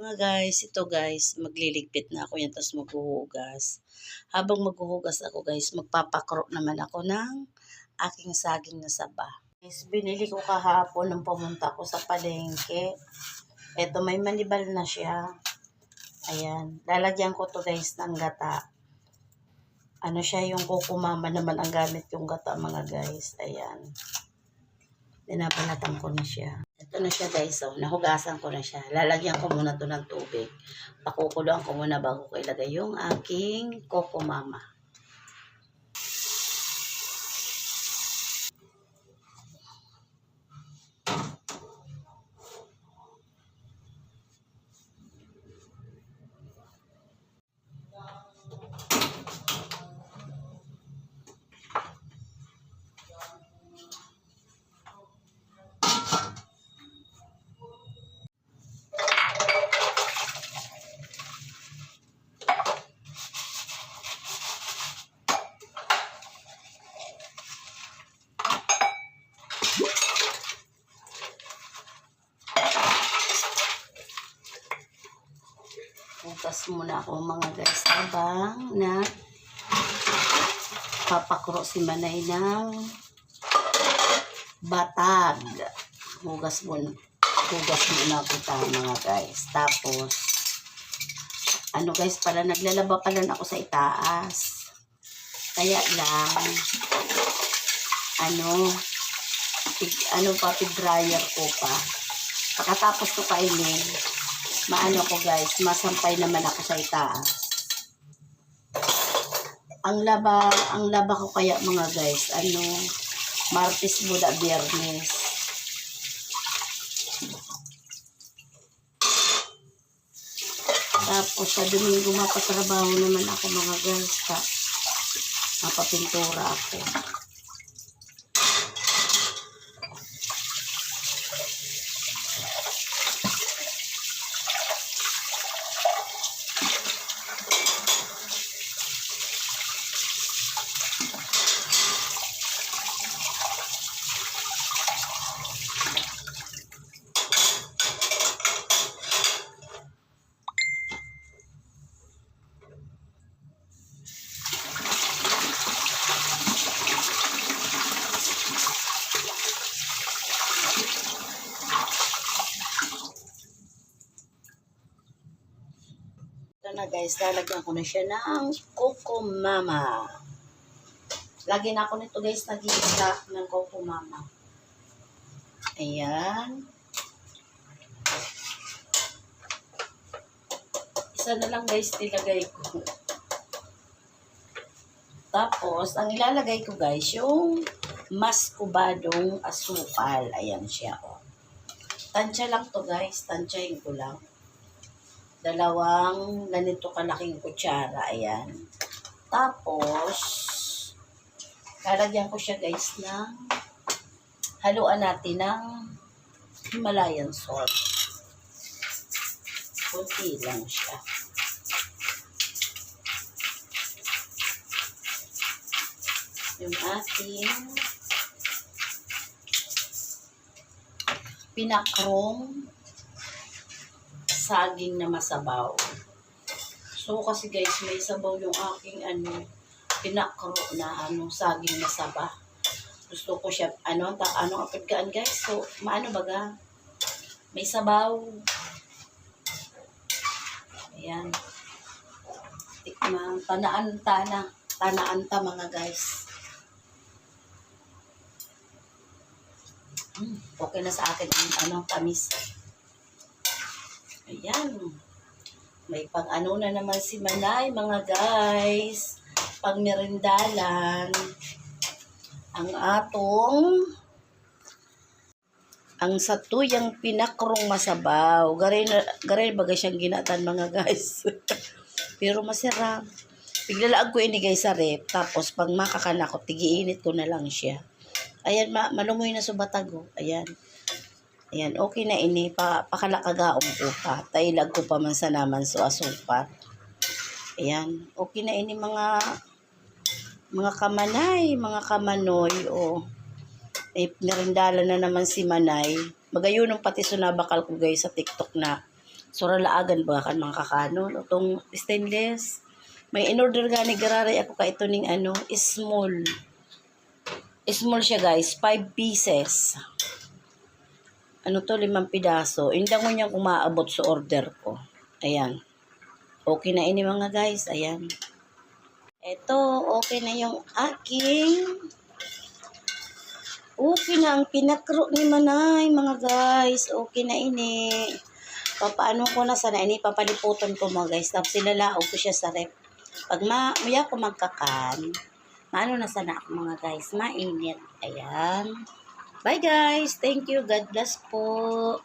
Mga guys, ito guys, magliligpit na ako yan, tapos maghuhugas. Habang maghuhugas ako guys, magpapakro naman ako ng aking saging na saba. Guys, binili ko kahapon nung pumunta ako sa palengke. Ito, may manibal na siya. Ayan, lalagyan ko to guys ng gata. Ano siya, yung kukumama naman ang gamit yung gata mga guys. Ayan. Dinabalatan ko na siya. Ito na siya guys, oh. nahugasan ko na siya. Lalagyan ko muna to ng tubig. Pakukuluan ko muna bago ko ilagay yung aking Coco Mama. Bukas muna ako mga guys habang na papakro si Manay ng batag. Hugas muna. Hugas muna ako tayo mga guys. Tapos, ano guys, pala naglalaba pala ako sa itaas. Kaya lang, ano, pig, ano pa, pig dryer ko pa. Pagkatapos ko kainin, maano ko guys, masampay naman ako sa itaas. Ang laba, ang laba ko kaya mga guys, ano, Martes, Buda, Biyernes. Tapos sa Domingo mapatrabaho naman ako mga guys pa. Mapapintura ako. Ito na guys, lalagyan ko na siya ng Coco Mama. Lagi na ako nito guys, nag-i-stock ng Coco Mama. Ayan. Isa na lang guys, nilagay ko. Tapos, ang ilalagay ko guys, yung maskubadong asukal. Ayan siya, oh. Tansya lang to guys, tansyahin ko lang dalawang ganito kalaking kutsara. Ayan. Tapos, lalagyan ko siya guys ng haluan natin ng Himalayan salt. Kunti lang siya. Yung ating pinakrong saging na masabaw. So, kasi guys, may sabaw yung aking ano, pinakro na ano, saging na saba. Gusto ko siya, ano, ta, ano, apagkaan guys. So, maano baga? May sabaw. Ayan. Tikman. Tanaan ta na. Tanaan ta mga guys. Hmm, okay na sa akin ang ano, tamis. Ayan. May pang ano na naman si Manay, mga guys. Pang merindalan. Ang atong ang satuyang pinakrong masabaw. Garay, garay baga siyang ginatan mga guys. Pero masarap. Piglalaag ko ini guys sa rep. Tapos pag makakana ko, tigiinit ko na lang siya. Ayan, ma malumoy na sa batago. Ayan. Ayan, okay na ini. Pa, pakalakagaom ko pa. Tailag ko pa man sa naman so asupar. Ayan, okay na ini mga mga kamanay, mga kamanoy, o may merindala na naman si Manay. Magayunong pati sunabakal ko guys sa TikTok na Sura laagan ba kan mga kakanon. Itong stainless. May in-order gani garari ako ka ito ning ano, small. Small siya guys, 5 pieces. Ano to, limang pidaso. Hindi mo niyang umaabot sa order ko. Ayan. Okay na ini mga guys. Ayan. Ito, okay na yung aking Okay na ang pinakro ni Manay, mga guys. Okay na ini. Papaano ko na sana ini, papaliputan ko mga guys. Tapos silalaog ko siya sa rep. Pag ma maya ko magkakan, maano na sana ako mga guys, mainit. Ayan. Bye guys. Thank you. God bless po.